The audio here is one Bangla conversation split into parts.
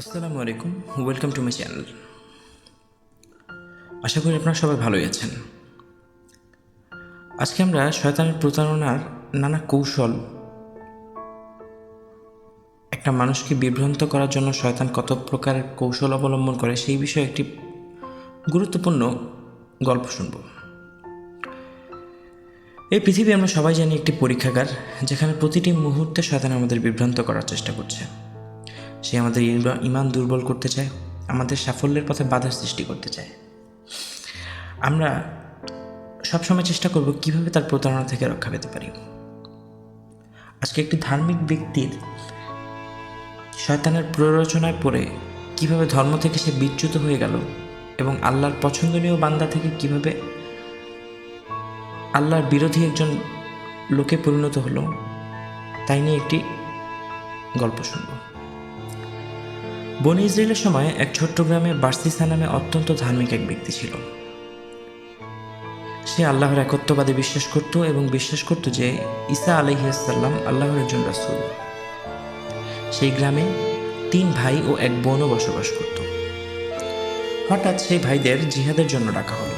আসসালামু আলাইকুম ওয়েলকাম টু মাই চ্যানেল আশা করি আপনারা সবাই ভালোই আছেন। আজকে আমরা শয়তানের প্রতারণার নানা কৌশল, একটা মানুষকে বিভ্রান্ত করার জন্য শয়তান কত প্রকারের কৌশল অবলম্বন করে সেই বিষয়ে একটি গুরুত্বপূর্ণ গল্প শুনব। এই পৃথিবী আমরা সবাই জানি একটি পরীক্ষাগার, যেখানে প্রতিটি মুহূর্তে শয়তান আমাদের বিভ্রান্ত করার চেষ্টা করছে। সে আমাদের ইমান দুর্বল করতে চায়, আমাদের সাফল্যের পথে বাধার সৃষ্টি করতে চায়। আমরা সবসময় চেষ্টা করব কীভাবে তার প্রতারণা থেকে রক্ষা পেতে পারি। আজকে একটি ধার্মিক ব্যক্তির শয়তানের প্ররোচনায় পড়ে কীভাবে ধর্ম থেকে সে বিচ্যুত হয়ে গেল এবং আল্লাহর পছন্দনীয় বান্দা থেকে কীভাবে আল্লাহর বিরোধী একজন লোকে পরিণত হলো, তাই নিয়ে একটি গল্প শুনব। বনি ইসরায়েলের সময় এক ছোট্ট গ্রামে বার্সিসা নামে অত্যন্ত ধার্মিক এক ব্যক্তি ছিল। সে আল্লাহর একত্ববাদে বিশ্বাস করত এবং বিশ্বাস করত যে ঈসা আলহিয়াসাল্লাম আল্লাহর একজন রাসূল। সেই গ্রামে তিন ভাই ও এক বোনও বসবাস করত। হঠাৎ সেই ভাইদের জিহাদের জন্য ডাকা হলো।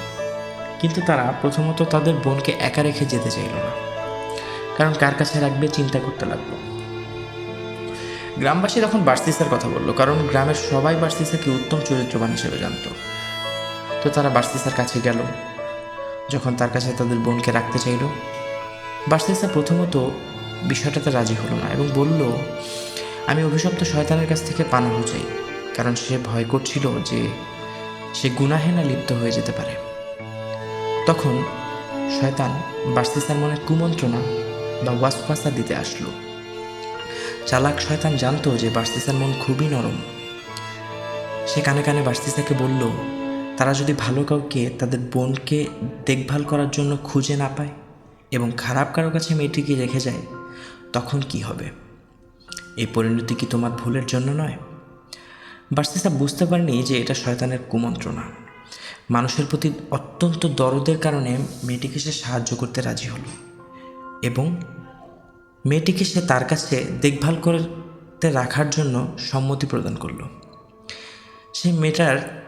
কিন্তু তারা প্রথমত তাদের বোনকে একা রেখে যেতে চাইল না। কারণ কার কাছে রাখবে চিন্তা করতে লাগল। গ্রামবাসী তখন বার্সিসার কথা বলল, কারণ গ্রামের সবাই বার্সিসাকে উত্তম চরিত্রবান হিসেবে জানতো। তো তারা বার্সিসার কাছে গেল। যখন তার কাছে তাদের বোনকে রাখতে চাইল, বার্সিসা প্রথমত বিষয়টাতে রাজি হলো না এবং বলল, আমি অভিশপ্ত শয়তানের কাছ থেকে পানাহ চাই, কারণ সে ভয় করছিল যে সে গুনাহেনা লিপ্ত হয়ে যেতে পারে। তখন শয়তান বার্সিসার মনে কুমন্ত্রণা বা ওয়াসওয়াসা দিতে আসলো। চালাক শয়তান জানতো যে বার্সিসার মন খুবই নরম। সে কানে কানে বার্সিসাকে বলল, তারা যদি ভালো কাউকে তাদের বোনকে দেখভাল করার জন্য খুঁজে না পায় এবং খারাপ কারও কাছে মেয়েটিকে রেখে যায়, তখন কি হবে? এই পরিণতি কি তোমার ভুলের জন্য নয়? বার্সিসা বুঝতে পারেনি যে এটা শয়তানের কুমন্ত্রণা। মানুষের প্রতি অত্যন্ত দরদের কারণে মেয়েটিকে সে সাহায্য করতে রাজি হলো এবং মেয়েটিকে সে তার কাছে দেখভাল করতে রাখার জন্য সম্মতি প্রদান করল। সে মেয়েটার,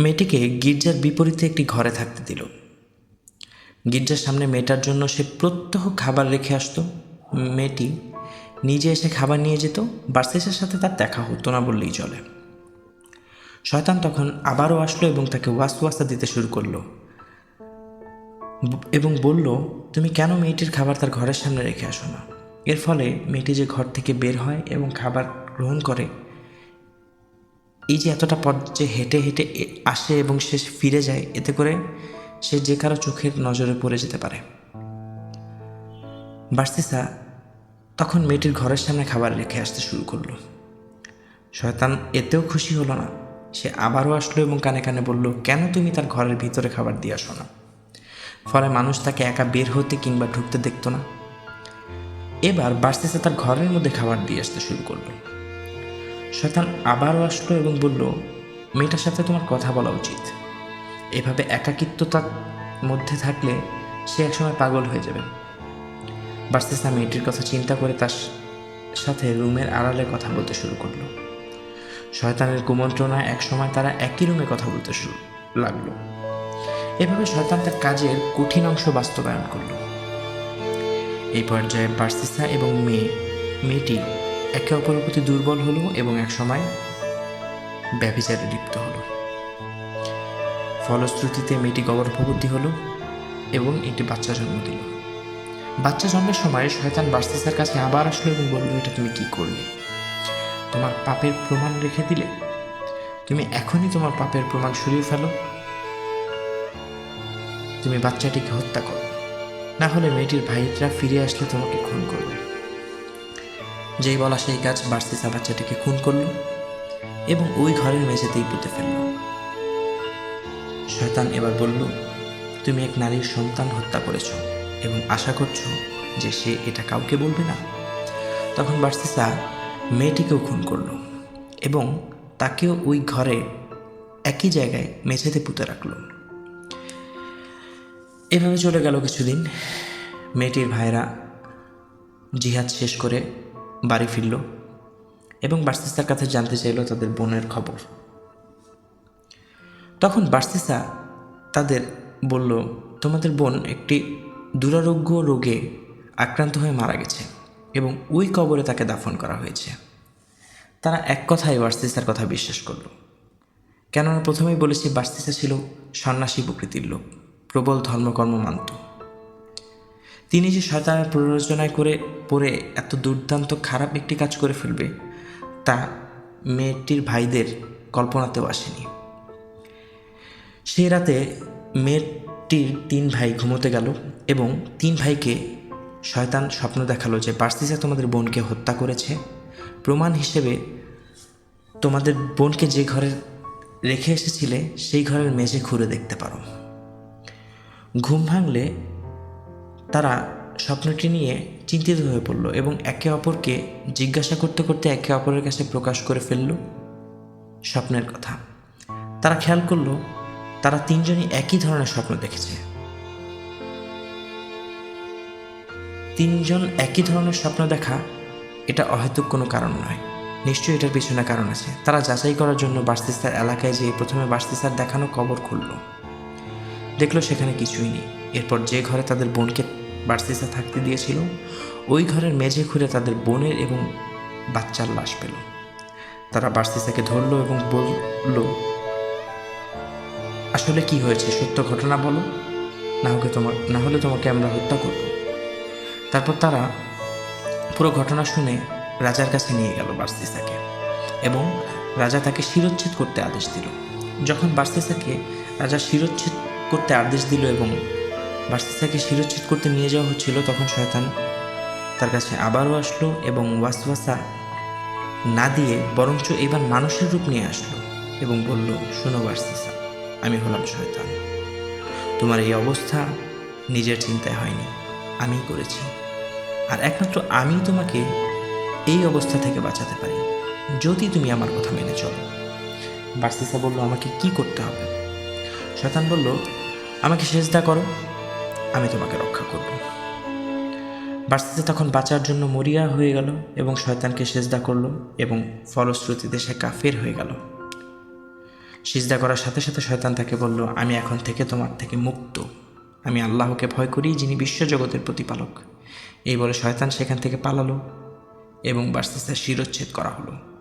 মেয়েটিকে গির্জার বিপরীতে একটি ঘরে থাকতে দিল। গির্জার সামনে মেয়েটার জন্য সে প্রত্যহ খাবার রেখে আসতো। মেয়েটি নিজে এসে খাবার নিয়ে যেত, বার্সেসের সাথে তার দেখা হতো না বললেই চলে। শয়তান তখন আবারও আসলো এবং তাকে ওয়াসওয়াসা দিতে শুরু করল। এবং বলল, তুমি কেন মেয়েটির খাবার তার ঘরের সামনে রেখে আসো না? এর ফলে মেয়েটি যে ঘর থেকে বের হয় এবং খাবার গ্রহণ করে, এই যে এতটা পথ যে হেঁটে হেঁটে আসে এবং সে ফিরে যায়, এতে করে সে যে কারও চোখের নজরে পড়ে যেতে পারে। বার্সিসা তখন মেয়েটির ঘরের সামনে খাবার রেখে আসতে শুরু করল। শয়তান এতেও খুশি হলো না। সে আবারও আসলো এবং কানে কানে বলল, কেন তুমি তার ঘরের ভিতরে খাবার দিয়ে আসো না? ফলে মানুষ তাকে একা বের হতে কিংবা ঢুকতে দেখতো না। এবার বার্সিসা তার ঘরের মধ্যে খাবার দিয়ে আসতে শুরু করল। শয়তান আবারও আসলো এবং বলল, মেয়েটার সাথে তোমার কথা বলা উচিত। এভাবে একাকিত্বতার মধ্যে থাকলে সে একসময় পাগল হয়ে যাবে। বার্সিসা মেয়েটির কথা চিন্তা করে তার সাথে রুমের আড়ালে কথা বলতে শুরু করল। শয়তানের কুমন্ত্রণায় একসময় তারা একই রুমে কথা বলতে শুরু লাগল। এভাবে শয়তান তার কাজের কঠিন অংশ বাস্তবায়ন করল। এই পর্যায়ে বার্সিসা এবং মেয়ে, মেয়েটি একে অপরের প্রতি দুর্বল হলো এবং একসময় ব্যভিচারে লিপ্ত হলো। ফলশ্রুতিতে মেয়েটি গর্ভবতী হলো এবং একটি বাচ্চা জন্ম দিল। বাচ্চা জন্মের সময় শয়তান বার্সিসার কাছে আবার আসলো এবং বলল, এটা তুমি কি করলে? তোমার পাপের প্রমাণ রেখে দিলে? তুমি এখনই তোমার পাপের প্রমাণ সরিয়ে ফেলো। তুমি বাচ্চাটিকে হত্যা করো। না হলে মেয়েটির ভাইরা ফিরে আসলে তোমাকে খুন করবে। যেই বলা সেই কাজ বার্সিসা বাচ্চাটিকে খুন করল এবং ওই ঘরের মেঝেতেই পুঁতে ফেলল। শয়তান এবার বলল, তুমি এক নারীর সন্তান হত্যা করেছ এবং আশা করছ যে সে এটা কাউকে বলবে না? তখন বার্সিসা মেয়েটিকেও খুন করল এবং তাকেও ওই ঘরে একই জায়গায় মেঝেতে পুঁতে রাখল। এভাবে চলে গেল কিছুদিন। মেয়েটির ভাইরা জিহাদ শেষ করে বাড়ি ফিরল এবং বার্সিসার কাছে জানতে চাইল তাদের বোনের খবর। তখন বার্সিসা তাদের বলল, তোমাদের বোন একটি দুরারোগ্য রোগে আক্রান্ত হয়ে মারা গেছে এবং ওই কবরে তাকে দাফন করা হয়েছে। তারা এক কথায় বার্সিসার কথা বিশ্বাস করল। কেননা প্রথমেই বলেছি, বার্সিসা ছিল সন্ন্যাসী প্রকৃতির লোক। প্রবল ধর্মকর্ম মানত। তিনি যে শয়তানের প্ররোচনায় করে পড়ে এত দুর্দান্ত খারাপ একটি কাজ করে ফেলবে, তা মেয়েটির ভাইদের কল্পনাতেও আসেনি। সেই রাতে মেয়েটির তিন ভাই ঘুমোতে গেল এবং তিন ভাইকে শয়তান স্বপ্ন দেখাল যে বার্সিসা তোমাদের বোনকে হত্যা করেছে। প্রমাণ হিসেবে তোমাদের বোনকে যে ঘরে রেখে এসেছিলে, সেই ঘরের মেঝে ঘুরে দেখতে পারো। ঘুম ভাঙলে তারা স্বপ্নটি নিয়ে চিন্তিত হয়ে পড়ল এবং একে অপরকে জিজ্ঞাসা করতে করতে একে অপরের কাছে প্রকাশ করে ফেলল স্বপ্নের কথা। তারা খেয়াল করল তারা তিনজনই একই ধরনের স্বপ্ন দেখেছে। তিনজন একই ধরনের স্বপ্ন দেখা এটা অহেতুক কোনো কারণ নয়। নিশ্চয়ই এটার পিছনে কারণ আছে। তারা যাচাই করার জন্য বাস্তিস্তার এলাকায় যেয়ে প্রথমে বাস্তিস্তার দেখানো কবর খুলল। দেখল সেখানে কিছুই নেই। এরপর যে ঘরে তাদের বোনকে বার্সিসা থাকতে দিয়েছিল, ওই ঘরের মেঝে খুঁড়ে তাদের বোনের এবং বাচ্চার লাশ পেল। তারা বার্সিসাকে ধরলো এবং বলল, আসলে কি হয়েছে? সত্য ঘটনা বলো। না হলে তোমার, না হলে তোমাকে আমরা হত্যা করব। তারপর তারা পুরো ঘটনা শুনে রাজার কাছে নিয়ে গেল বার্সিসাকে এবং রাজা তাকে শিরোচ্ছেদ করতে আদেশ দিল। যখন বার্সিসাকে রাজা শিরোচ্ছেদ করতে আদেশ দিল এবং বার্সিসাকে শিরোচ্ছেদ করতে নিয়ে যাওয়া হচ্ছিল, তখন শয়তান তার কাছে আবারও আসলো এবং ওয়াসওয়াসা না দিয়ে বরঞ্চ এবার মানুষের রূপ নিয়ে আসলো এবং বলল, শোনো বার্সিসা আমি হলাম শয়তান। তোমার এই অবস্থা নিজের চিন্তায় হয়নি। আমিই করেছি। আর একমাত্র আমি তোমাকে এই অবস্থা থেকে বাঁচাতে পারি। যদি তুমি আমার কথা মেনে চলো। বার্সিসা বলল, আমাকে কি করতে হবে? শয়তান বলল, আমাকে সেজদা করো, আমি তোমাকে রক্ষা করব। বার্সিসা তখন বাঁচার জন্য মরিয়া হয়ে গেল এবং শয়তানকে সেজদা করল এবং ফলশ্রুতিতে সে কাফের হয়ে গেল। সিজদা করার সাথে সাথে শয়তান তাকে বলল, আমি এখন থেকে তোমার থেকে মুক্ত। আমি আল্লাহকে ভয় করি, যিনি বিশ্বজগতের প্রতিপালক। এই বলে শয়তান সেখান থেকে পালালো এবং বার্সিসা শিরোচ্ছেদ করা হলো।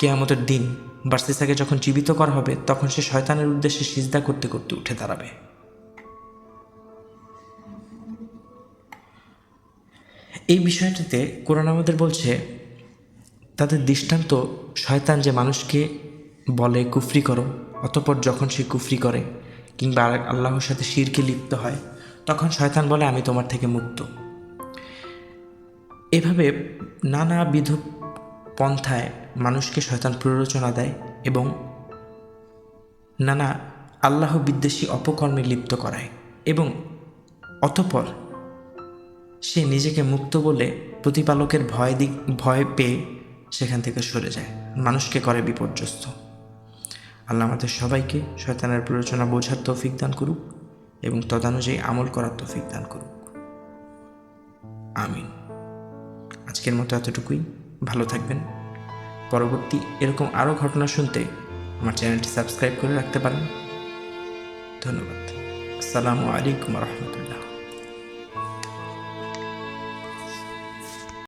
কেয়ামতের দিন বার্সিসাকে যখন জীবিত করা হবে, তখন সে শয়তানের উদ্দেশ্যে সিজদা করতে করতে উঠে দাঁড়াবে। এই বিষয়টিতে কোরআন আমাদের বলছে, তাদের দৃষ্টান্ত শয়তান যে মানুষকে বলে কুফরি করো, অতপর যখন সে কুফরি করে কিংবা আল্লাহর সাথে শিরকে লিপ্ত হয়, তখন শয়তান বলে, আমি তোমার থেকে মুক্ত। এভাবে নানাবিধ পন্থায় মানুষকে শয়তান প্ররোচনা দেয় এবং নানা আল্লাহ বিদ্বেষী অপকর্মে লিপ্ত করায় এবং অতপর সে নিজেকে মুক্ত বলে প্রতিপালকের ভয় দিক, ভয় পেয়ে সেখান থেকে সরে যায়। মানুষকে করে বিপর্যস্ত। আল্লাহ আমাদের সবাইকে শয়তানের প্ররোচনা বোঝার তৌফিক দান করুক এবং তদানুযায়ী আমল করার তৌফিক দান করুক। আমিন। আজকের মতো এতটুকুই। ভালো থাকবেন। পরবর্তী এরকম আরও ঘটনা শুনতে আমার চ্যানেলটি সাবস্ক্রাইব করে রাখতে পারেন। ধন্যবাদ। আসসালামু আলাইকুম রহমতুল্লাহ।